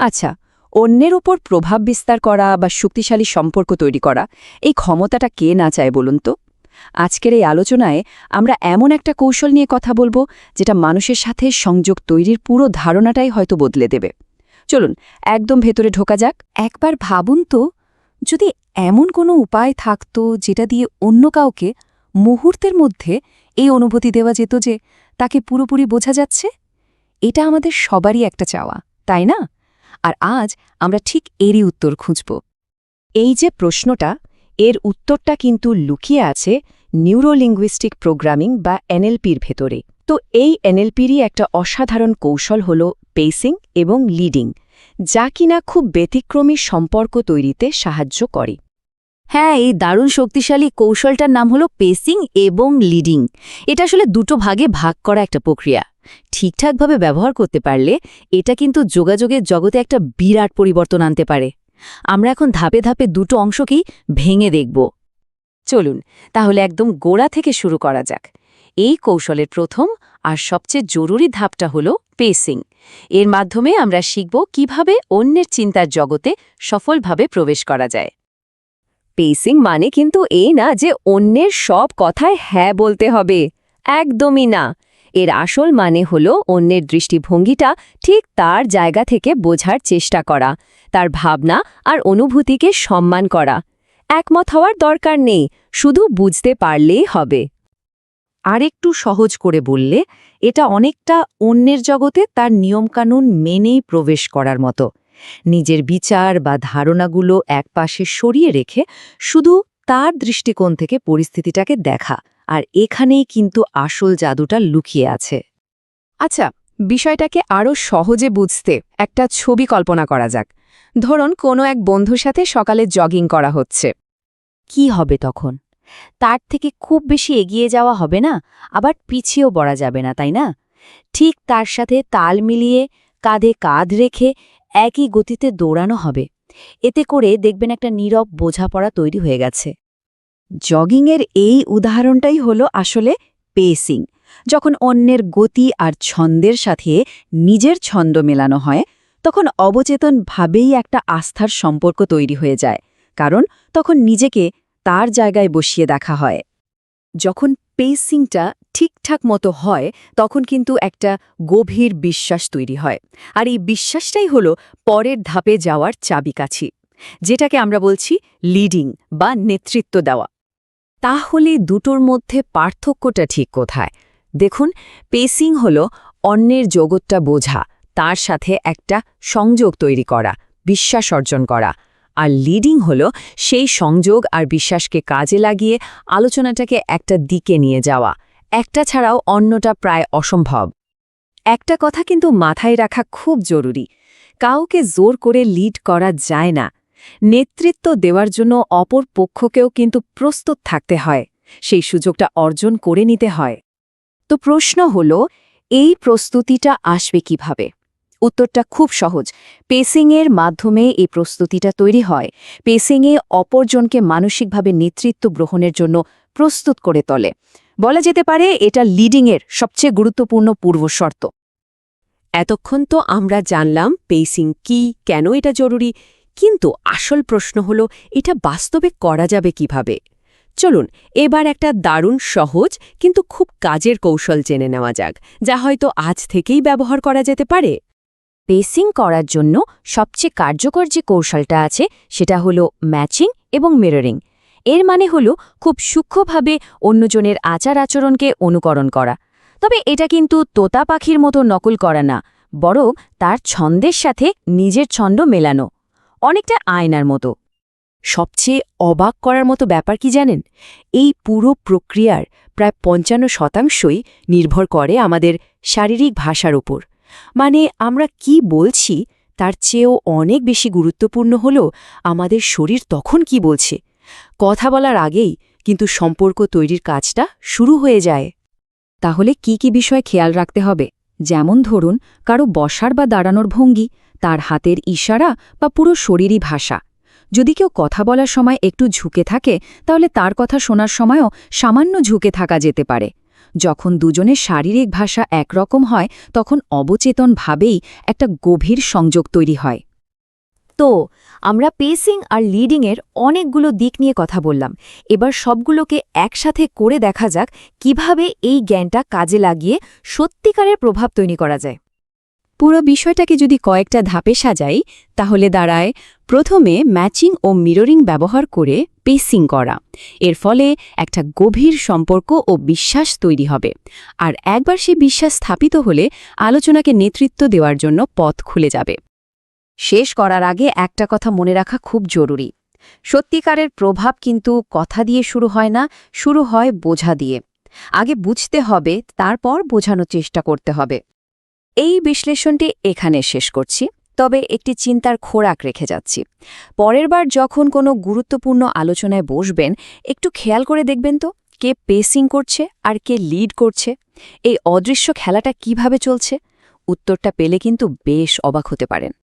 আচ্ছা অন্যের ওপর প্রভাব বিস্তার করা বা শক্তিশালী সম্পর্ক তৈরি করা, এই ক্ষমতাটা কে না চায় বলুন তো? আজকের এই আলোচনায় আমরা এমন একটা কৌশল নিয়ে কথা বলব, যেটা মানুষের সাথে সংযোগ তৈরির পুরো ধারণাটাই হয়তো বদলে দেবে। চলুন, একদম ভেতরে ঢোকা যাক। একবার ভাবুন তো, যদি এমন কোনো উপায় থাকতো যেটা দিয়ে অন্য কাউকে মুহূর্তের মধ্যে এই অনুভূতি দেওয়া যেত যে তাকে পুরোপুরি বোঝা যাচ্ছে? এটা আমাদের সবারই একটা চাওয়া, তাই না? আর আজ আমরা ঠিক এরই উত্তর খুঁজব। এই যে প্রশ্নটা, এর উত্তরটা কিন্তু লুকিয়ে আছে নিউরোলিঙ্গুইস্টিক প্রোগ্রামিং বা এনএলপির ভেতরে। তো এই এনএলপিরই একটা অসাধারণ কৌশল হল পেসিং এবং লিডিং, যা কিনা খুব ব্যতিক্রমী সম্পর্ক তৈরিতে সাহায্য করে। হ্যাঁ এই দারুণ শক্তিশালী কৌশলটার নাম হলো পেসিং এবং লিডিং। এটা আসলে দুটো ভাগে ভাগ করা একটা প্রক্রিয়া। ঠিকঠাকভাবে ব্যবহার করতে পারলে এটা কিন্তু যোগাযোগের জগতে একটা বিরাট পরিবর্তন আনতে পারে। আমরা এখন ধাপে ধাপে দুটো অংশকেই ভেঙে দেখব। চলুন, তাহলে একদম গোড়া থেকে শুরু করা যাক। এই কৌশলের প্রথম আর সবচেয়ে জরুরি ধাপটা হল পেসিং। এর মাধ্যমে আমরা শিখব কীভাবে অন্যের চিন্তার জগতে সফলভাবে প্রবেশ করা যায়। পেসিং মানে কিন্তু এই না যে অন্যের সব কথায় হ্যাঁ বলতে হবে। একদমই না। এর আসল মানে হল অন্যের দৃষ্টিভঙ্গিটা ঠিক তার জায়গা থেকে বোঝার চেষ্টা করা, তার ভাবনা আর অনুভূতিকে সম্মান করা। একমত হওয়ার দরকার নেই, শুধু বুঝতে পারলেই হবে। আরেকটু সহজ করে বললে, এটা অনেকটা অন্যের জগতে তার নিয়মকানুন মেনেই প্রবেশ করার মতো। নিজের বিচার বা ধারণাগুলো একপাশে সরিয়ে রেখে শুধু তার দৃষ্টিকোণ থেকে পরিস্থিতিটাকে দেখা আর এখানেই কিন্তু আসল জাদুটা লুকিয়ে আছে। আচ্ছা বিষয়টাকে আরও সহজে বুঝতে একটা ছবি কল্পনা করা যাক। ধরুন কোনো এক বন্ধুর সাথে সকালে জগিং করা হচ্ছে। কি হবে তখন? তার থেকে খুব বেশি এগিয়ে যাওয়া হবে না আবার পিছিয়েও পড়া যাবে না তাই না? ঠিক তার সাথে তাল মিলিয়ে কাঁধে কাঁধ রেখে একই গতিতে দৌড়ানো হবে। এতে করে দেখবেন একটা নীরব বোঝাপড়া তৈরি হয়ে গেছে। জগিংয়ের এই উদাহরণটাই হলো আসলে পেসিং। যখন অন্যের গতি আর ছন্দের সাথে নিজের ছন্দ মেলানো হয়, তখন অবচেতনভাবেই একটা আস্থার সম্পর্ক তৈরি হয়ে যায়। কারণ তখন নিজেকে তার জায়গায় বসিয়ে দেখা হয়। যখন পেসিংটা ঠিকঠাক মতো হয়, তখন কিন্তু একটা গভীর বিশ্বাস তৈরি হয়। আর এই বিশ্বাসটাই হলো পরের ধাপে যাওয়ার চাবিকাছি যেটাকে আমরা বলছি লিডিং বা নেতৃত্ব দেওয়া। তাহলে দুটোর মধ্যে পার্থক্যটা ঠিক কোথায়? দেখুন পেসিং হল অন্যের জগৎটা বোঝা, তার সাথে একটা সংযোগ তৈরি করা, বিশ্বাস অর্জন করা। আর লিডিং হল সেই সংযোগ আর বিশ্বাসকে কাজে লাগিয়ে আলোচনাটাকে একটা দিকে নিয়ে যাওয়া। একটা ছাড়াও অন্যটা প্রায় অসম্ভব। একটা কথা কিন্তু মাথায় রাখা খুব জরুরি। কাউকে জোর করে লিড করা যায় না। নেতৃত্ব দেওয়ার জন্য অপর পক্ষকেও কিন্তু প্রস্তুত থাকতে হয়। সেই সুযোগটা অর্জন করে নিতে হয়। তো প্রশ্ন হল, এই প্রস্তুতিটা আসবে কীভাবে? উত্তরটা খুব সহজ। পেসিংয়ের মাধ্যমে এই প্রস্তুতিটা তৈরি হয়। পেসিংয়ে অপরজনকে মানসিকভাবে নেতৃত্ব গ্রহণের জন্য প্রস্তুত করে তোলে। বলা যেতে পারে এটা লিডিংয়ের সবচেয়ে গুরুত্বপূর্ণ পূর্বশর্ত এতক্ষণ তো আমরা জানলাম পেসিং কি, কেন এটা জরুরি, কিন্তু আসল প্রশ্ন হল, এটা বাস্তবে করা যাবে কীভাবে? চলুন, এবার একটা দারুণ, সহজ, কিন্তু খুব কাজের কৌশল জেনে নেওয়া যাক, যা হয়তো আজ থেকেই ব্যবহার করা যেতে পারে। পেসিং করার জন্য সবচেয়ে কার্যকর যে কৌশলটা আছে, সেটা হলো ম্যাচিং এবং মিররিং। এর মানে হল খুব সূক্ষ্মভাবে অন্যজনের আচার আচরণকে অনুকরণ করা। তবে এটা কিন্তু তোতা পাখির মতো নকল করা না, বরং তার ছন্দের সাথে নিজের ছন্দ মেলানো, অনেকটা আয়নার মতো। সবচেয়ে অবাক করার মতো ব্যাপার কি জানেন? এই পুরো প্রক্রিয়ার প্রায় পঞ্চান্ন শতাংশই নির্ভর করে আমাদের শারীরিক ভাষার উপর মানে আমরা কি বলছি তার চেয়েও অনেক বেশি গুরুত্বপূর্ণ হল আমাদের শরীর তখন কি বলছে। কথা বলার আগেই কিন্তু সম্পর্ক তৈরির কাজটা শুরু হয়ে যায়। তাহলে কি কি বিষয় খেয়াল রাখতে হবে? যেমন ধরুন, কারও বসার বা দাঁড়ানোর ভঙ্গি, তার হাতের ইশারা বা পুরো শরীরী ভাষা। যদি কেউ কথা বলার সময় একটু ঝুঁকে থাকে, তাহলে তার কথা শোনার সময়ও সামান্য ঝুঁকে থাকা যেতে পারে। যখন দুজনের শারীরিক ভাষা একরকম হয়, তখন অবচেতনভাবেই একটা গভীর সংযোগ তৈরি হয়। তো আমরা পেসিং আর লিডিংয়ের অনেকগুলো দিক নিয়ে কথা বললাম। এবার সবগুলোকে একসাথে করে দেখা যাক কীভাবে এই জ্ঞানটা কাজে লাগিয়ে সত্যিকারের প্রভাব তৈরি করা যায়। পুরো বিষয়টাকে যদি কয়েকটা ধাপে সাজাই, তাহলে দাঁড়ায় প্রথমে ম্যাচিং ও মিররিং ব্যবহার করে পেসিং করা। এর ফলে একটা গভীর সম্পর্ক ও বিশ্বাস তৈরি হবে। আর একবার সে বিশ্বাস স্থাপিত হলে আলোচনাকে নেতৃত্ব দেওয়ার জন্য পথ খুলে যাবে। শেষ করার আগে একটা কথা মনে রাখা খুব জরুরি। সত্যিকারের প্রভাব কিন্তু কথা দিয়ে শুরু হয় না, শুরু হয় বোঝা দিয়ে। আগে বুঝতে হবে, তারপর বোঝানোর চেষ্টা করতে হবে। এই বিশ্লেষণটি এখানে শেষ করছি, তবে একটি চিন্তার খোরাক রেখে যাচ্ছি। পরের বার যখন কোনো গুরুত্বপূর্ণ আলোচনায় বসবেন, একটু খেয়াল করে দেখবেন তো, কে পেসিং করছে আর কে লিড করছে। এই অদৃশ্য খেলাটা কীভাবে চলছে? উত্তরটা পেলে কিন্তু বেশ অবাক হতে পারেন।